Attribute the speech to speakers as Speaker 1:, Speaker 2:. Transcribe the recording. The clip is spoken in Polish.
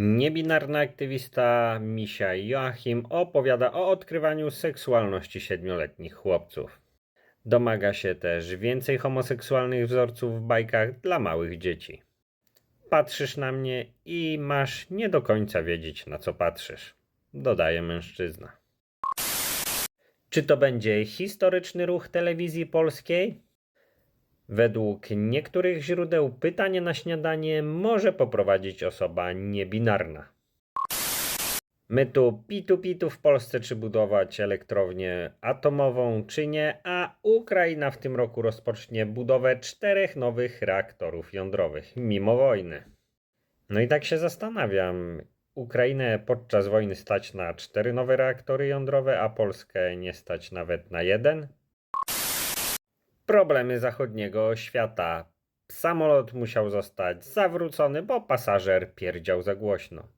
Speaker 1: Niebinarny aktywista Misia Joachim opowiada o odkrywaniu seksualności siedmioletnich chłopców. Domaga się też więcej homoseksualnych wzorców w bajkach dla małych dzieci. Patrzysz na mnie i masz nie do końca wiedzieć, na co patrzysz, dodaje mężczyzna. Czy to będzie historyczny ruch telewizji polskiej? Według niektórych źródeł pytanie na śniadanie może poprowadzić osoba niebinarna. My tu pitu pitu w Polsce, czy budować elektrownię atomową, czy nie, a Ukraina w tym roku rozpocznie budowę czterech nowych reaktorów jądrowych, mimo wojny. No i tak się zastanawiam. Ukrainę podczas wojny stać na cztery nowe reaktory jądrowe, a Polskę nie stać nawet na jeden? Problemy zachodniego świata. Samolot musiał zostać zawrócony, bo pasażer pierdział za głośno.